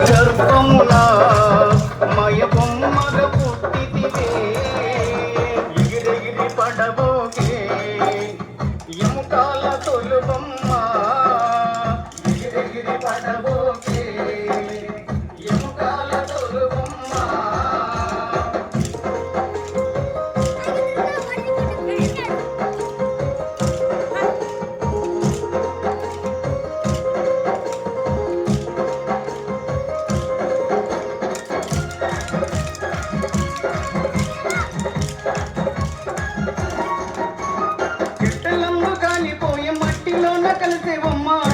గర్భంలా మయ బొమ్మగ పుట్టిదివే ఎగిరెగిరి పడబోకే. ఎముకాల తొలుబొమ్మ say one more.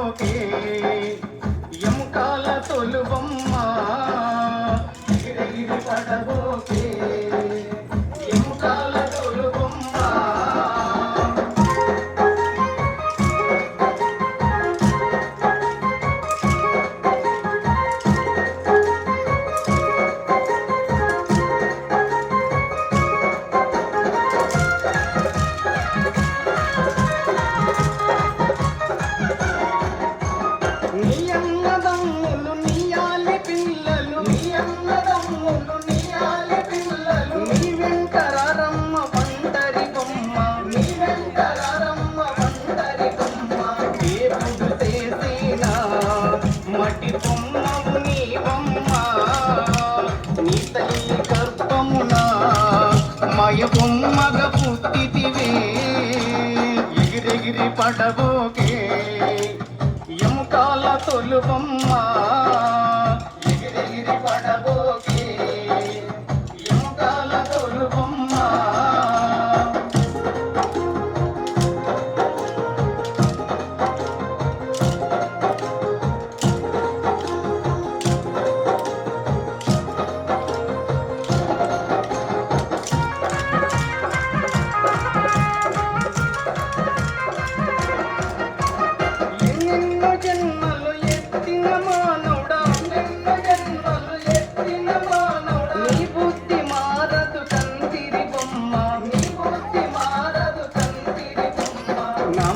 ఎగిరి పడబోకే. ఎముకాల తొలుబొమ్మా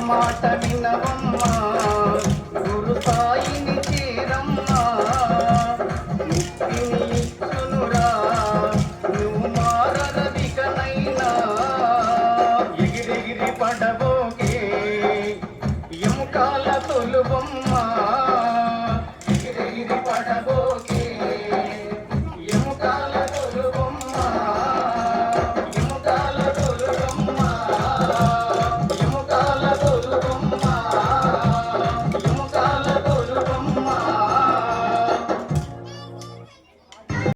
మాట వినవమ్మా. గురు సాయిని చేరమ్మా. ముక్తిని ఇచ్చునురా నువ్వు మారవికనైనా ఎగిరెగిరి పడబో